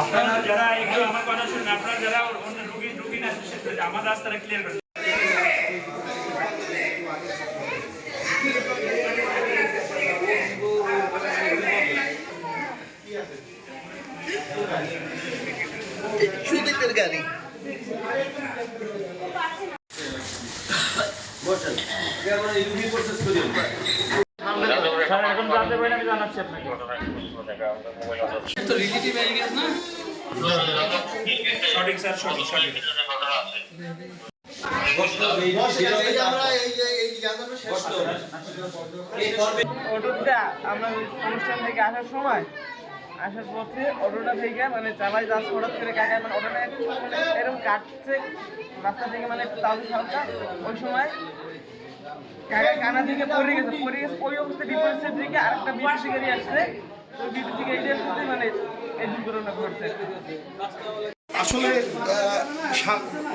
আপনারা যারা এগুলো আমার কথা শুনুন আপনারা যারা অন্য রুগী রুগী না আমার রাস্তাটা ক্লিয়ার আপনাকে অনুষ্ঠান থেকে আসার সময়, আসার পথে অটোটা থেকে মানে চালাই যাচ্ছে হঠাৎ করে কাকা মানে অটোটা এরকম কাটছে, রাস্তা থেকে মানে তাহলে হালকা, ওই সময় কাকা কানা থেকে পড়ে গেছে পড়ে গেছে, ওই অবস্থায় বিপরীত থেকে আরেকটা বিপিসি গাড়ি আসছে আসলে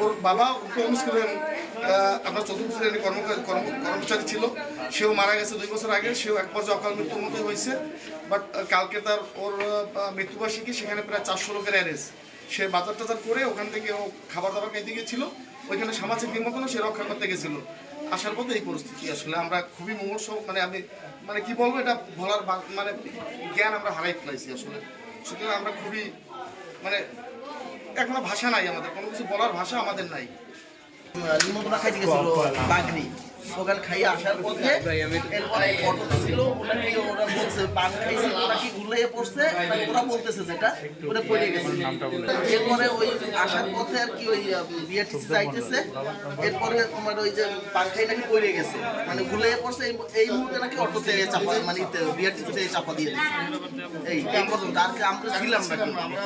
ওর বাবা স্কুলের আপনার চতুর্থ শ্রেণির কর্মচারী ছিল। সেও মারা গেছে দুই বছর আগে, সেও এক পর্যায়ে অকাল মৃত্যুর মধ্যে হয়েছে। বাট কালকে তার ওর মৃত্যুবার্ষিকী, সেখানে প্রায় চারশো লোকের অ্যারেস সে বাজার টাজার করে ওখান থেকে ও খাবার দাবার খাইতে গেছিল ওইখানে সামাজিক নিমন্ত্রণ সে রক্ষা করতে গেছিল। আসার পথে এই পরিস্থিতি আসলে আমরা খুবই মুমূর্ষ মানে আমি মানে কি বলব, এটা বলার মানে জ্ঞান আমরা হারাই ফেলাইছি আসলে। সুতরাং আমরা খুবই মানে এখনও ভাষা নাই আমাদের কোনো কিছু বলার ভাষা আমাদের নাই। বাগনি ওখানে খাইয়ে আসার পথে এরপরে অটোতে ছিল ওটা পড়ছে। মানে ওরা বলতেছে যেটা, ওরা পড়ে গেছে। এরপরে ওই আসার পথে আর কি ওই বিআরটিসি যাইতেছে। এরপরে তোমার ওই যে পান নাকি পড়ে গেছে। মানে ঘুরলাইয়ে পড়ছে, এই- মুহূর্তে নাকি অটোতে চাপা মানে বিআরটিসিতে চাপা দিয়ে দিচ্ছে এই এই পর্যন্ত, আর কি আমরা ছিলাম না আমরা